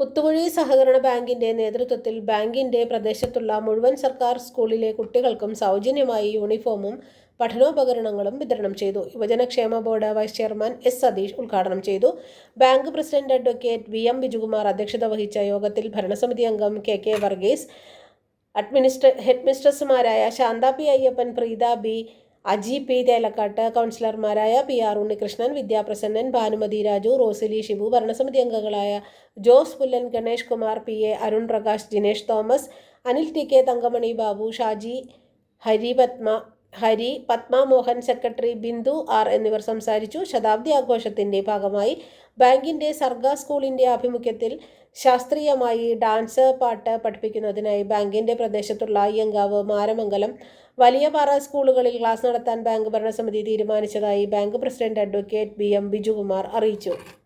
കുത്തുകുഴി സഹകരണ ബാങ്കിന്റെ നേതൃത്വത്തിൽ ബാങ്കിന്റെ പ്രദേശത്തുള്ള മുഴുവൻ സർക്കാർ സ്കൂളിലെ കുട്ടികൾക്കും സൗജന്യമായി യൂണിഫോമും പഠനോപകരണങ്ങളും വിതരണം ചെയ്തു. യുവജനക്ഷേമ board vice chairman S Satheesh ഉദ്ഘാടനം ചെയ്തു. Bank president advocate V M Bijukumar അധ്യക്ഷത വഹിച്ച യോഗത്തിൽ ഭരണസമിതി അംഗം കെ കെ വർഗീസ് അഡ്മിനിസ്ട്രേ head മിസ്ട്രസുമാരായ Shantha P Ayyappan Preetha B Aji P Thelakkattu കൗൺസിലർമാരായ പി ആർ ഉണ്ണികൃഷ്ണൻ വിദ്യാപ്രസന്നൻ ഭാനുമതി രാജു റോസിലി ഷിബു ഭരണസമിതി അംഗങ്ങളായ Jose Pullan Ganesh Kumar P A Arun Prakash Jinesh Thomas Anil T K Thankamani Babu Shaji Hari Padma Hari Padma Mohan secretary Bindu R എന്നിവർ സംസാരിച്ചു. ശതാബ്ദി ആഘോഷത്തിന്റെ ഭാഗമായി ബാങ്കിന്റെ സർഗ സ്കൂളിന്റെ ആഭിമുഖ്യത്തിൽ ശാസ്ത്രീയമായി ഡാൻസ് പാട്ട് പഠിപ്പിക്കുന്നതിനായി ബാങ്കിന്റെ പ്രദേശത്തുള്ള അയ്യങ്കാവ് മാരമംഗലം വലിയപാറ സ്കൂളുകളിൽ ക്ലാസ് നടത്താൻ ബാങ്ക് ഭരണസമിതി തീരുമാനിച്ചതായി bank president advocate B M Bijukumar അറിയിച്ചു